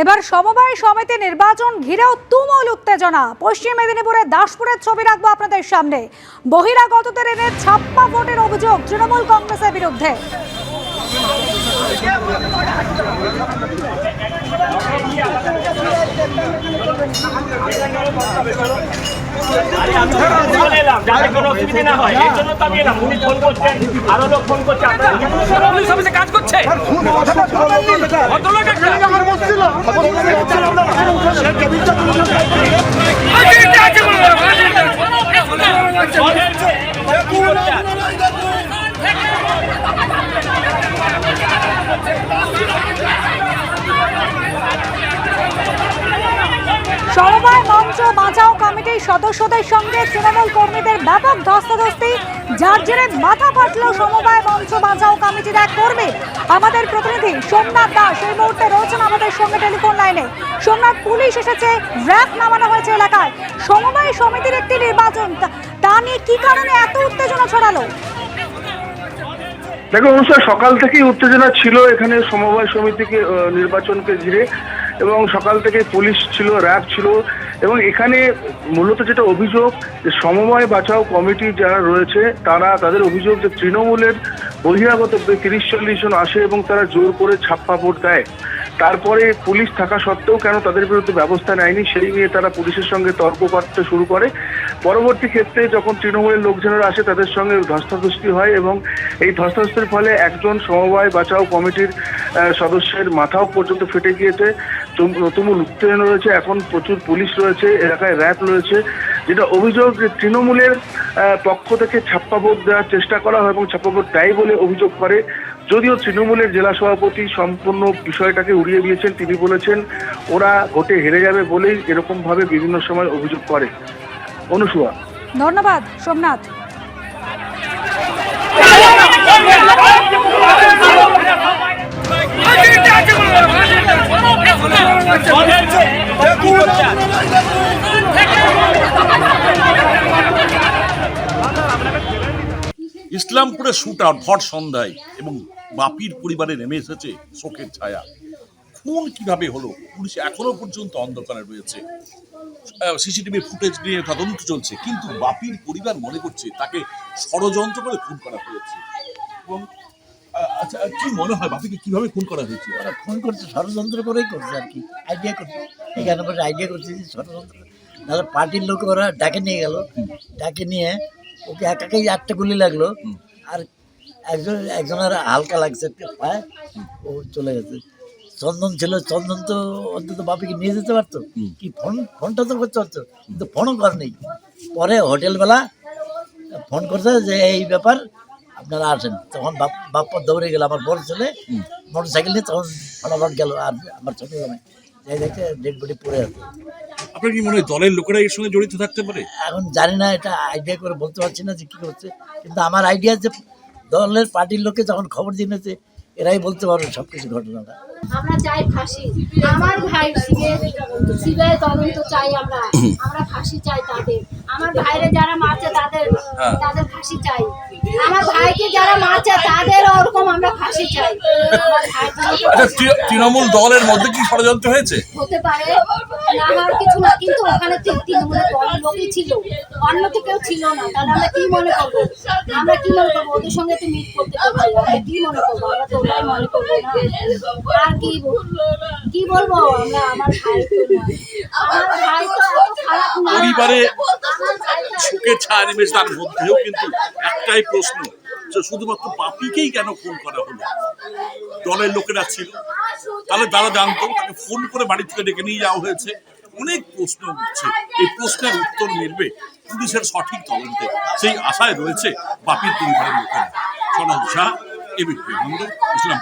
এবার সমবায় সমিতি নির্বাচন ঘিরেও তুমুল উত্তেজনা। পশ্চিম মেদিনীপুরের দাসপুরের ছবি রাখব আপনাদের সামনে। বহিরাগতদের এনে ছাপ্পা ভোটের অভিযোগ তৃণমূল কংগ্রেসের বিরুদ্ধে। যাতে কোনো অসুবিধা না হয়। এই জন্য তো আমি এলাম। উনি ফোন করছেন আরও লোক ফোন করছে আপনারা কাজ করছে? ভদ্রলোক একটা। আছে বলো, সমবায় মঞ্চ বাঁচাও কমিটির সদস্যদের সঙ্গে তৃণমূল কর্মীদের ব্যাপক ধস্তাধস্তি, যার জেরে মাথা ফাটল সমবায় মঞ্চ বাঁচাও কমিটির এক কর্মী। আমাদের প্রতিনিধি সোমনাথ দাস এই মুহূর্তে রয়েছেন আমাদের সঙ্গে টেলিফোন লাইনে। সোমনাথ, পুলিশ এসেছে, র্যাব নামানো হয়েছে এলাকায়। সমবায় সমিতির একটি নির্বাচন, তা নিয়ে কি কারণে এত উত্তেজনা ছড়ালো? দেখো অনুষ্ঠান সকাল থেকেই উত্তেজনা ছিল এখানে সমবায় সমিতিকে নির্বাচনকে ঘিরে। এবং সকাল থেকে পুলিশ ছিল, র্যাব ছিল এবং এখানে মূলত যেটা অভিযোগ যে সমবায় বাঁচাও কমিটি যারা রয়েছে, তারা তাদের অভিযোগ যে তৃণমূলের বহিরাগত তিরিশ চল্লিশ জন আসে এবং তারা জোর করে ছাপ্পা ভোট দেয়। তারপরে পুলিশ থাকা সত্ত্বেও কেন তাদের বিরুদ্ধে ব্যবস্থা নেয়নি, সেই নিয়ে তারা পুলিশের সঙ্গে তর্ক করতে শুরু করে। পরবর্তী ক্ষেত্রে যখন তৃণমূলের লোকজনেরা আসে, তাদের সঙ্গে ধস্তাধস্তি হয় এবং এই ধস্তাধস্তির ফলে একজন সমবায় বাঁচাও কমিটির সদস্যের মাথাও পর্যন্ত ফেটে গিয়েছে। তুমুল উত্তেজনা রয়েছে, এখন প্রচুর পুলিশ রয়েছে, এলাকায় র্যাব রয়েছে, যেটা অভিযোগ তৃণমূলের পক্ষ থেকে ছাপ্পা ভোট দেওয়ার চেষ্টা করা হয় এবং ছাপ্পা ভোট দেয় বলে অভিযোগ করে। যদিও তৃণমূলের জেলা সভাপতি সম্পূর্ণ বিষয়টাকে উড়িয়ে দিয়েছেন, তিনি বলেছেন, ওরা ভোটে হেরে যাবে বলেই এরকমভাবে বিভিন্ন সময় অভিযোগ করে। অনুসুয়া। ধন্যবাদ, সোমনাথ। ইসলামপুরে শুট আউট ভর সন্ধ্যায় এবং বাপির পরিবারে নেমে এসেছে শোকের ছায়া। খুন কীভাবে হলো? পুলিশ এখনও পর্যন্ত অন্ধকারে রয়েছে। সিসিটিভি ফুটেজ নিয়ে তদন্ত চলছে, কিন্তু বাপির পরিবার মনে করছে তাকে ষড়যন্ত্র করে খুন করা হয়েছে। এবং আচ্ছা কি মনে হয় বাপিকে কীভাবে খুন করা হয়েছে? ফোন করছে, ষড়যন্ত্র করেই করছে আর কি আইডিয়া করছে। এখানে বসে আইডিয়া করছে ষড়যন্ত্র তাহলে পার্টির লোক ওরা ডাকে নিয়ে গেল। ডাকে নিয়ে ওকে একাকেই আটটা গুলি লাগল। আর একজন একজনের হালকা লাগছে পায়ে। ও চলে গেছে। চন্দন ছিল চন্দন তো অন্তত বাপিকে নিয়ে যেতে পারতো। কি ফোন ফোনটা তো করতে পারতো। কিন্তু ফোনও কর নেই। পরে হোটেলবেলা ফোন করছে যে এই ব্যাপার আপনারা আসেন। তখন বাপ বাপ্পা দৌড়ে গেল। আমার বড় ছেলে মোটর সাইকেল নিয়ে তখন ফটাফট গেল। আর আমার ছোট জামাই। যাই দেখে ডেড বডি পড়ে আছে আপনার কি মনে হয় দলের লোকেরা এর সঙ্গে জড়িত থাকতে পারে? এখন জানি না এটা আইডিয়া করে বলতে পারছি না যে কী করছে কিন্তু আমার আইডিয়া যে দলের পার্টির লোকে যখন খবর দিয়েছে এরাই বলতে পারবে সব কিছু ঘটনাটা। আমরা চাই ফাঁসি। আমার ভাই সিবিআই তদন্ত চাই আমরা। আমরা ফাঁসি চাই তাদের। আমার ভাইরে যারা মারছে তাদের তাদের ফাঁসি চাই। আমার ভাইকে যারা মারছে তাদের ওরকম আমরা ফাঁসি চাই। আচ্ছা তৃণমূল দলের মধ্যে কি ষড়যন্ত্র হয়েছে? হতে পারে না হওয়ার কিছু না কিন্তু ওখানে তৃণমূলের দলের লোকই ছিল। অন্য তো কেউ ছিল না। তাহলে আমরা কি মনে করব? আমরা কি মনে করব? ওদের সঙ্গে তো মিট করতে পারছি আমরা কি মনে করব? আমরা তো ওটাই মনে করব না। আর কি বলব? কি বলব? আমরা আমার ভাই তো না। আমার ভাই তো এত খারাপ না। পরিবারে ছায়া মধ্যেও কিন্তু একটাই প্রশ্ন যে শুধুমাত্র বাপিকেই কেন ফোন করা হলো? দলের লোকেরা ছিল। তাহলে তারা জানতো, তাকে ফোন করে বাড়ি থেকে ডেকে নিয়ে যাওয়া হয়েছে। অনেক প্রশ্ন উঠছে। এই প্রশ্নের উত্তর মিলবে পুলিশের সঠিক তদন্তে। সেই আশায় রয়েছে বাপির পরিবারের লোকেরা। সনদ শাহ এবিপি আনন্দ ইসলাম